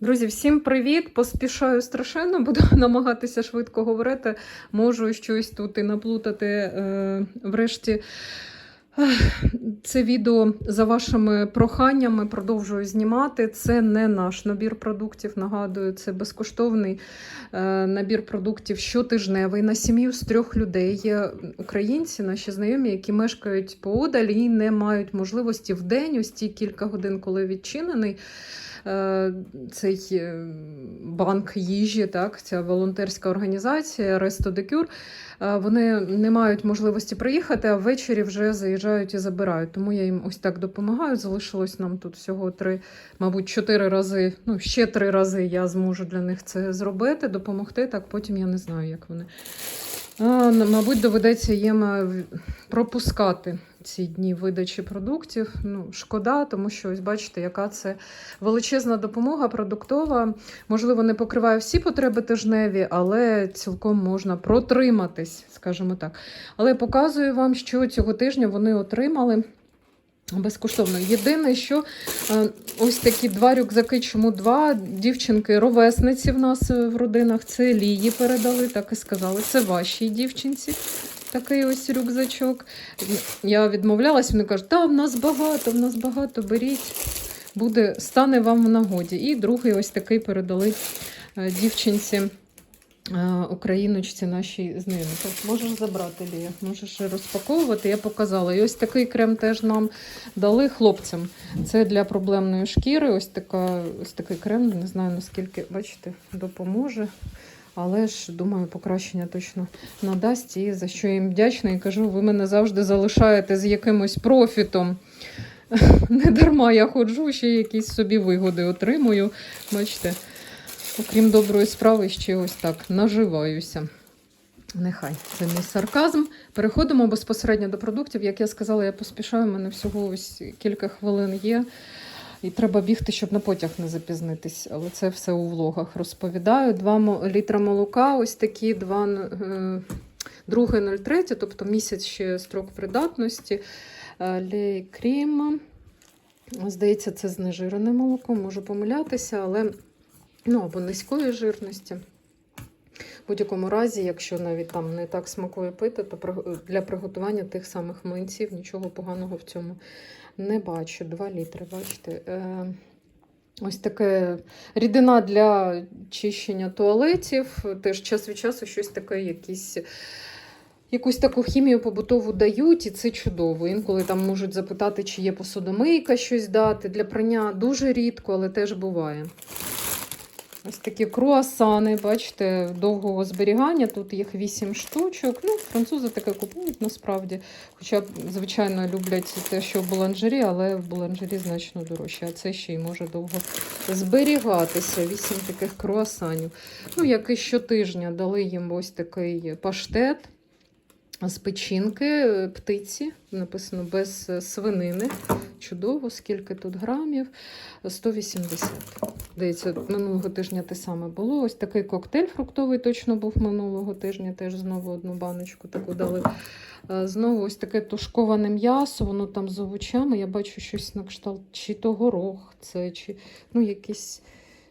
Друзі, всім привіт! Поспішаю страшенно, буду намагатися швидко говорити. Можу щось тут і наплутати. Е, врешті це відео за вашими проханнями продовжую знімати. Це не наш набір продуктів. Нагадую, це безкоштовний е, набір продуктів щотижневий на сім'ю з трьох людей. Є українці, наші знайомі, які мешкають поодаль і не мають можливості в день, ось ті кілька годин, коли відчинений е, цей е, банк їжі, так, ця волонтерська організація Cure, е, вони не мають можливості приїхати, а ввечері вже заїжджають і забирають. Тому я їм ось так допомагаю. Залишилось нам тут всього три, мабуть, чотири рази. Ну, ще три рази я зможу для них це зробити, допомогти. Так потім я не знаю, як вони. Мабуть, доведеться їм е, пропускати ці дні видачі продуктів. Ну, шкода, тому що ось бачите, яка це величезна допомога продуктова. Можливо, не покриває всі потреби тижневі, але цілком можна протриматись, скажімо так. Але показую вам, що цього тижня вони отримали. Безкоштовно. Єдине, що е, ось такі два рюкзаки, чому два дівчинки, ровесниці в нас е, в родинах, це Лії передали, так і сказали. Це вашій дівчинці. Такий ось рюкзачок. Я відмовлялась, вони кажуть, та в нас багато, в нас багато, беріть, буде, стане вам в нагоді. І другий ось такий передали е, дівчинці. Е, Україночці нашій з ними. Так, можеш забрати Лія, можеш розпаковувати. Я показала. І ось такий крем теж нам дали хлопцям. Це для проблемної шкіри. Ось, така, ось такий крем, не знаю наскільки, бачите, допоможе. Але ж думаю, покращення точно надасть. І за що їм вдячна. І кажу, ви мене завжди залишаєте з якимось профітом. Не дарма я ходжу, ще якісь собі вигоди отримую. Бачите, окрім доброї справи, ще ось так наживаюся. Нехай це мій сарказм. Переходимо безпосередньо до продуктів. Як я сказала, я поспішаю, у мене всього ось кілька хвилин є. І треба бігти, щоб на потяг не запізнитись. Але це все у влогах розповідаю. 2 літра молока, ось такі, 2, е, друге 0,3, тобто місяць ще строк придатності. Е, Лей крім. Здається, це знежирене молоко, можу помилятися, але ну, або низької жирності. В будь-якому разі, якщо навіть там не так смакує пити, то для приготування тих самих млинців нічого поганого в цьому не бачу. 2 літри, бачите. Е, ось таке рідина для чищення туалетів. Теж час від часу щось таке, якісь. Якусь таку хімію побутову дають, і це чудово. Інколи там можуть запитати, чи є посудомийка щось дати. Для прання дуже рідко, але теж буває. Ось такі круасани, бачите, довгого зберігання. Тут їх 8 штучок. Ну, французи таке купують насправді. Хоча, звичайно, люблять те, що в буланжері, але в буланжері значно дорожче. А це ще й може довго зберігатися. 8 таких круасанів. Ну, як і щотижня дали їм ось такий паштет. З печінки е, птиці, написано без е, свинини. Чудово, скільки тут грамів? 180. Здається, минулого тижня те саме було. Ось такий коктейль фруктовий точно був минулого тижня. Теж знову одну баночку таку дали. Е, Знову ось таке тушковане м'ясо, воно там з овочами. Я бачу щось на кшталт, чи то горох, це, чи ну, якесь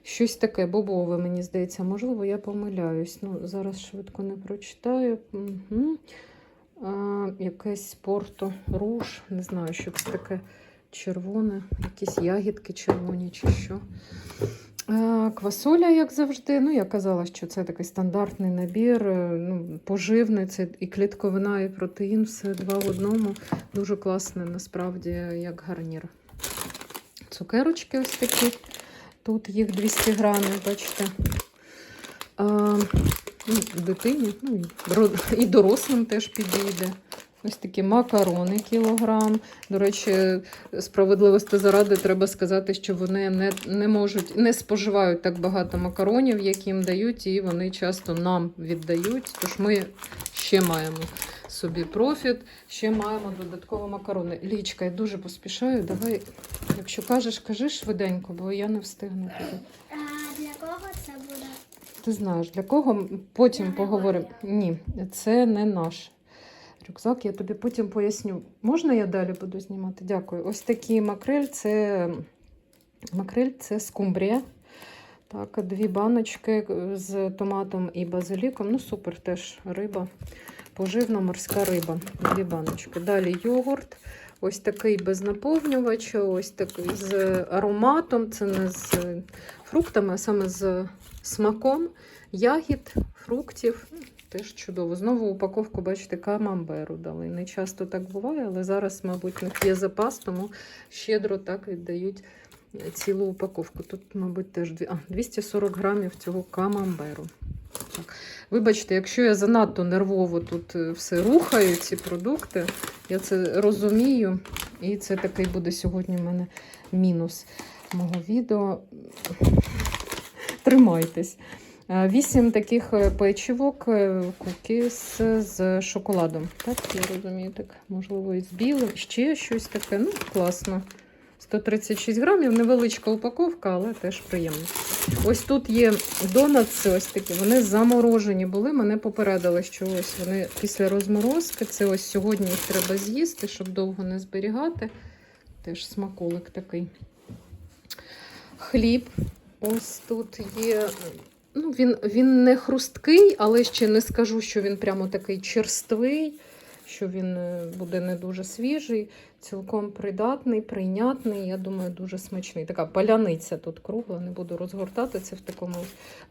щось таке бобове, мені здається. Можливо, я помиляюсь. Ну, зараз швидко не прочитаю. Угу. Якесь порто руж, не знаю, що це таке червоне, якісь ягідки червоні чи що. Квасоля, як завжди. Ну, я казала, що це такий стандартний набір, е, ну, поживний, це і клітковина, і протеїн, все два в одному. Дуже класне, насправді, як гарнір. Цукерочки ось такі. Тут їх 200 грамів, бачите. Ну, дитині, ну, і дорослим теж підійде. Ось такі макарони кілограм. До речі, справедливості заради треба сказати, що вони не, не можуть, не споживають так багато макаронів, як їм дають, і вони часто нам віддають. Тож ми ще маємо собі профіт, ще маємо додатково макарони. Лічка, я дуже поспішаю. Давай, якщо кажеш, кажи швиденько, бо я не встигну туди. А для кого це буде? Ти знаєш, для кого потім поговоримо. Ні, це не наш рюкзак, я тобі потім поясню. Можна я далі буду знімати? Дякую. Ось такі макрель це макрель це скумбрія. Так, дві баночки з томатом і базиліком. Ну, супер, теж риба. Поживна морська риба. Дві баночки. Далі йогурт. Ось такий без наповнювача, ось такий з ароматом. Це не з фруктами, а саме з смаком ягід, фруктів. Теж чудово. Знову упаковку, бачите, камамберу дали. Не часто так буває, але зараз, мабуть, них є запас, тому щедро так віддають цілу упаковку. Тут, мабуть, теж а, 240 грамів цього камамберу. Так. Вибачте, якщо я занадто нервово тут е, все рухаю, ці продукти, я це розумію. І це такий буде сьогодні в мене мінус мого відео. Тримайтесь. Е, Вісім таких е, печивок, е, кукіс з шоколадом. Так, я розумію, так, можливо, і з білим. Ще щось таке. Ну, класно. 136 грамів, невеличка упаковка, але теж приємно. Ось тут є донатси, ось такі. Вони заморожені були. Мене попередили, що ось вони після розморозки. Це ось сьогодні їх треба з'їсти, щоб довго не зберігати. Теж смаколик такий. Хліб. Ось тут є. Ну, він, він не хрусткий, але ще не скажу, що він прямо такий черствий, що він е, буде не дуже свіжий, цілком придатний, прийнятний. Я думаю, дуже смачний. Така паляниця тут кругла, не буду розгортати. Це в такому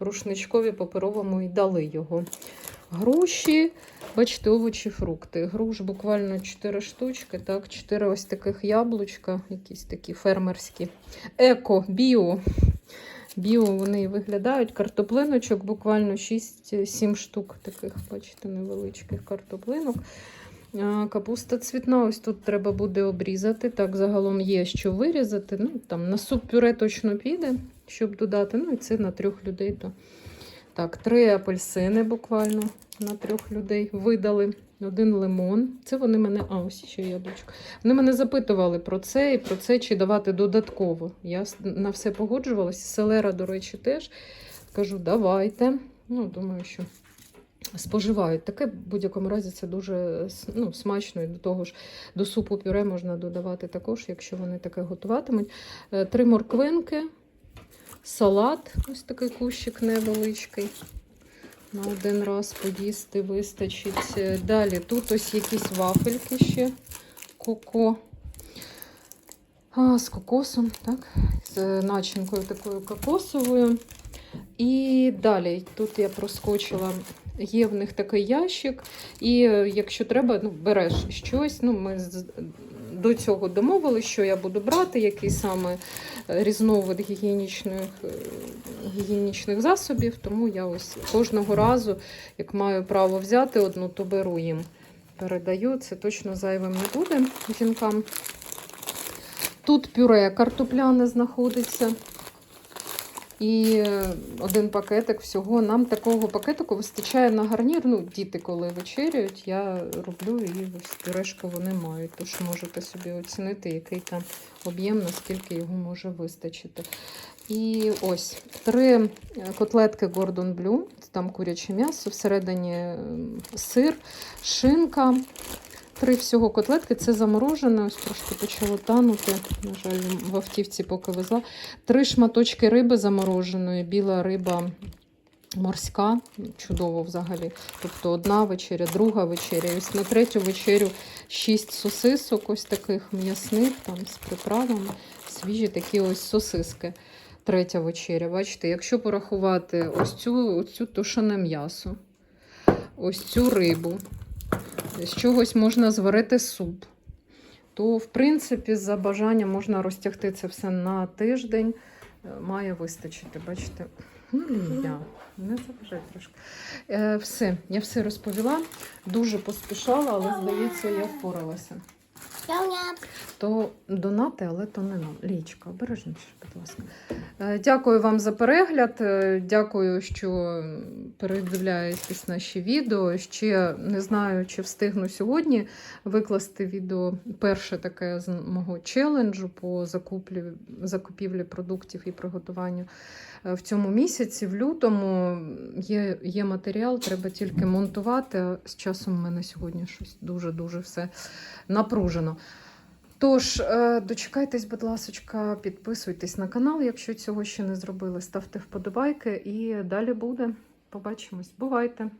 рушничкові паперовому і дали його. Груші, бачите, овочі, фрукти. Груш буквально 4 штучки, так, 4 ось таких яблучка, якісь такі фермерські. Еко, біо. Біо вони виглядають. Картоплиночок буквально 6-7 штук таких, бачите, невеличких картоплинок. Капуста цвітна, ось тут треба буде обрізати. Так, загалом є що вирізати. Ну, там на суп пюре точно піде, щоб додати. Ну і це на трьох людей. То. Так, три апельсини буквально на трьох людей видали. Один лимон. Це вони мене. А, ось ще яблучко. Вони мене запитували про це і про це, чи давати додатково. Я на все погоджувалася. Селера, до речі, теж. Кажу, давайте. Ну, думаю, що споживають. Таке в будь-якому разі це дуже ну, смачно. І до того ж, до супу пюре можна додавати також, якщо вони таке готуватимуть. Е, Три морквинки, салат, ось такий кущик невеличкий. На один раз поїсти вистачить. Е, Далі тут ось якісь вафельки ще коко. А, з кокосом, так? З начинкою такою кокосовою. І далі тут я проскочила. Є в них такий ящик, і е, якщо треба, ну, береш щось. Ну, ми до цього домовили, що я буду брати, який саме е, різновид гігієнічних, е, гігієнічних засобів. Тому я ось кожного разу, як маю право взяти одну, то беру їм. Передаю, це точно зайвим не буде жінкам. Тут пюре картопляне знаходиться. І е, один пакетик всього. Нам такого пакетику вистачає на гарнір. Ну, діти, коли вечеряють, я роблю і ось пюрешку вони мають. Тож можете собі оцінити, який там об'єм, наскільки його може вистачити. І ось три е, котлетки Blue, це там куряче м'ясо, всередині сир, шинка. Три всього котлетки, це заморожене, ось трошки почало танути. На жаль, в автівці поки везла. Три шматочки риби замороженої, біла риба морська, чудово взагалі. Тобто одна вечеря, друга вечеря. Ось на третю вечерю шість сосисок, ось таких м'ясних, там з приправами. Свіжі такі ось сосиски. Третя вечеря. Бачите, якщо порахувати ось цю, ось цю тушене м'ясо, ось цю рибу, з чогось можна зварити суп, то, в принципі, за бажанням можна розтягти це все на тиждень. Е, Має вистачити, бачите. Ну, я не заважай трошки. Е, все, я все розповіла. Дуже поспішала, але здається, я впоралася. То донати, але то не нам. Лічка, обережніше, будь ласка. Е, Дякую вам за перегляд. Е, Дякую, що передивляєтесь наші відео. Ще не знаю, чи встигну сьогодні викласти відео перше таке з мого челенджу по закуплі, закупівлі продуктів і приготуванню в цьому місяці. В лютому є, є матеріал, треба тільки монтувати. З часом в мене сьогодні щось дуже-дуже все напружено. Тож, е, дочекайтесь, будь ласочка, підписуйтесь на канал, якщо цього ще не зробили. Ставте вподобайки і далі буде. Побачимось. Бувайте!